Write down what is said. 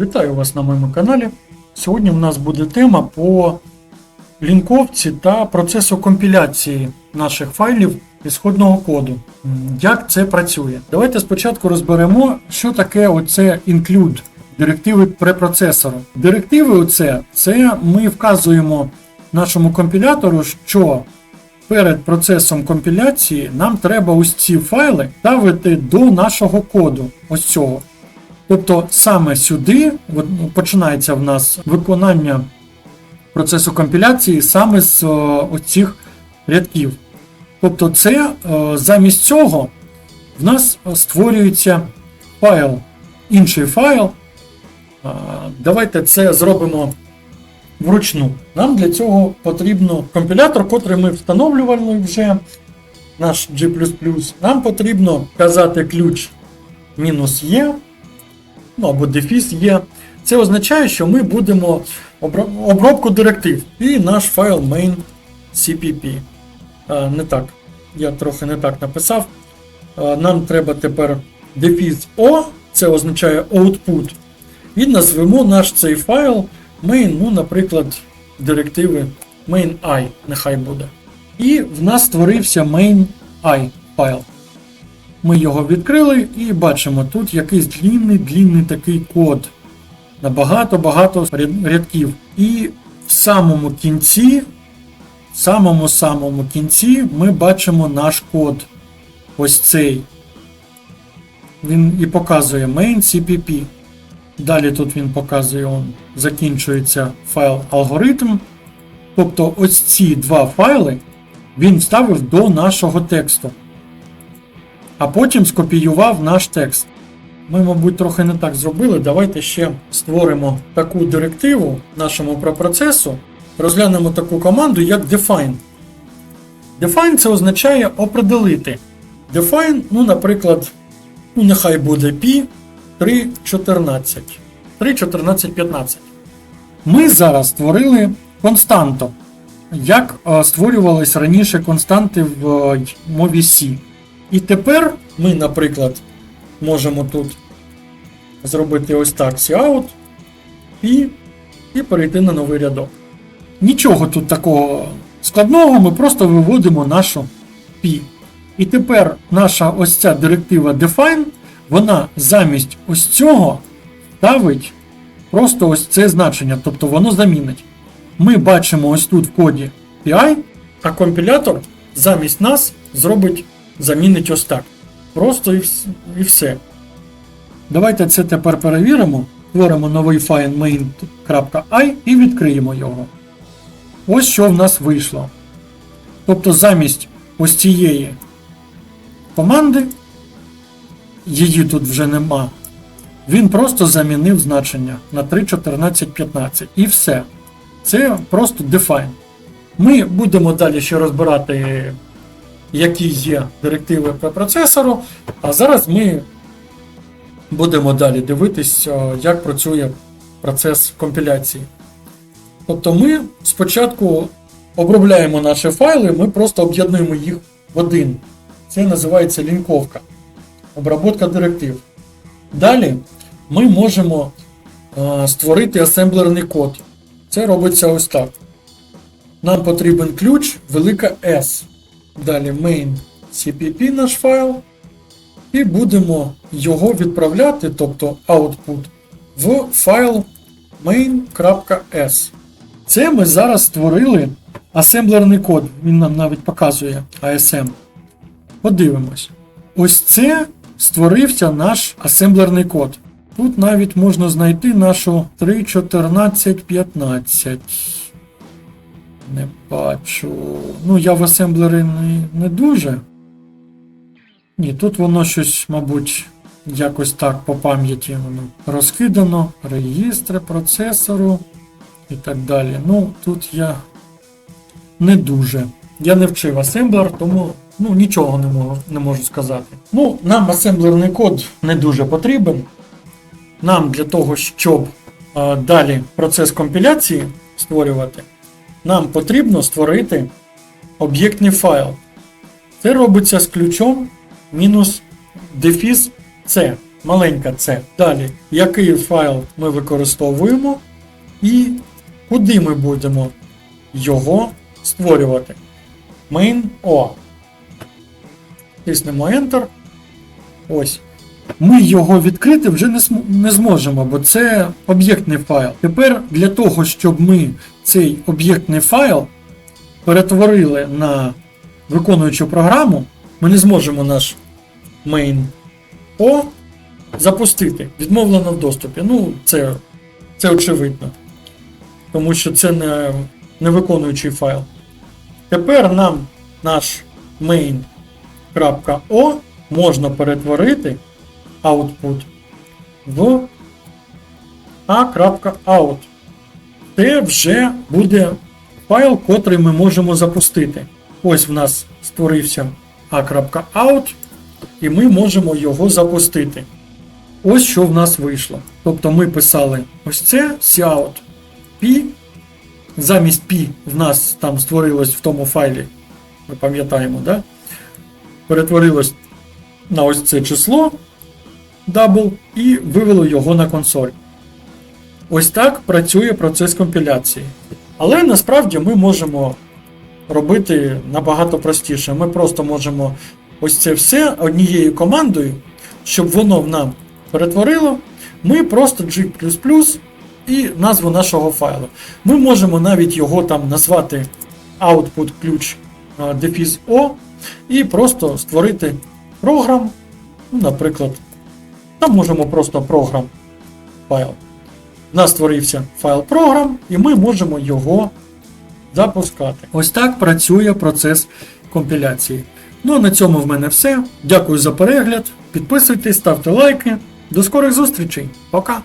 Вітаю вас на моєму каналі. Сьогодні в нас буде тема по лінковці та процесу компіляції наших файлів ісходного коду. Як це працює? Давайте спочатку розберемо, що таке оце include директиви препроцесору. Директиви оце, це ми вказуємо нашому компілятору, що перед процесом компіляції нам треба ось ці файли ставити до нашого коду. Ось цього. Тобто саме сюди ну, починається в нас виконання процесу компіляції саме з е, оцих рядків. Тобто, це е, замість цього в нас створюється файл, інший файл. Е, Давайте це зробимо вручну. Нам для цього потрібно компілятор, котрий ми встановлювали вже, наш G. Нам потрібно вказати ключ мінус є ну або дефіс є. Це означає, що ми будемо обробку директив і наш файл main cpp. Не так. Я трохи не так написав. Нам треба тепер дефіс O, це означає output. І назвемо наш цей файл main, ну, наприклад, директиви main.i, нехай буде. І в нас створився main.i файл. Ми його відкрили і бачимо тут якийсь длінний, длінний такий код на багато-багато рядків. І в самому кінці, в самому самому кінці ми бачимо наш код. Ось цей. Він і показує main CPP. Далі тут він показує, он, закінчується файл алгоритм. Тобто ось ці два файли він вставив до нашого тексту а потім скопіював наш текст. Ми, мабуть, трохи не так зробили. Давайте ще створимо таку директиву нашому препроцесу, розглянемо таку команду, як define. Define це означає определити. Define, ну, наприклад, ну, нехай буде P 3.14. 3.14.15. Ми зараз створили константу. Як е, створювались раніше константи в е, мові C. І тепер ми, наприклад, можемо тут зробити ось так cout і, і перейти на новий рядок. Нічого тут такого складного, ми просто виводимо нашу P. І тепер наша ось ця директива define, вона замість ось цього ставить просто ось це значення, тобто воно замінить. Ми бачимо ось тут в коді PI, а компілятор замість нас зробить замінить ось так. Просто і, все. Давайте це тепер перевіримо. Створимо новий файл main.i і відкриємо його. Ось що в нас вийшло. Тобто замість ось цієї команди, її тут вже нема, він просто замінив значення на 3.14.15 і все. Це просто define. Ми будемо далі ще розбирати які є директиви по процесору. А зараз ми будемо далі дивитись, як працює процес компіляції. Тобто ми спочатку обробляємо наші файли, ми просто об'єднуємо їх в один. Це називається лінковка. Обработка директив. Далі ми можемо е, створити асемблерний код. Це робиться ось так. Нам потрібен ключ велика S. Далі main cpp наш файл. І будемо його відправляти, тобто output, в файл main.s. Це ми зараз створили асемблерний код. Він нам навіть показує ASM. Подивимось. Ось це створився наш асемблерний код. Тут навіть можна знайти нашу 3.14.15. Не бачу. Ну, я в асемблері не, не дуже. Ні, тут воно щось, мабуть, якось так по пам'яті воно розкидано. Реєстри процесору і так далі. Ну, тут я не дуже. Я не вчив асемблер, тому ну, нічого не можу, не можу сказати. Ну, нам асемблерний код не дуже потрібен. Нам для того, щоб е, далі процес компіляції створювати, нам потрібно створити об'єктний файл. Це робиться з ключом мінус дефіс C. маленька С. Далі, який файл ми використовуємо і куди ми будемо його створювати. Main O. Тиснемо Enter. Ось. Ми його відкрити вже не, не зможемо, бо це об'єктний файл. Тепер для того, щоб ми цей об'єктний файл перетворили на виконуючу програму, ми не зможемо наш main O запустити. Відмовлено в доступі. Ну, це, це очевидно. Тому що це не, не виконуючий файл. Тепер нам наш main.o можна перетворити output в a.out. Це вже буде файл, котрий ми можемо запустити. Ось в нас створився a.out, і ми можемо його запустити. Ось що в нас вийшло. Тобто ми писали ось це cout p. Замість p в нас там створилось в тому файлі, ми пам'ятаємо, да? перетворилось на ось це число double і вивело його на консоль. Ось так працює процес компіляції. Але насправді ми можемо робити набагато простіше. Ми просто можемо ось це все однією командою, щоб воно в нам перетворило. Ми просто G і назву нашого файлу. Ми можемо навіть його там назвати output ключ е, дефіз O і просто створити програм, ну, наприклад, там можемо просто програм файл. У нас створився файл програм, і ми можемо його запускати. Ось так працює процес компіляції. Ну а на цьому в мене все. Дякую за перегляд. Підписуйтесь, ставте лайки. До скорих зустрічей. Пока!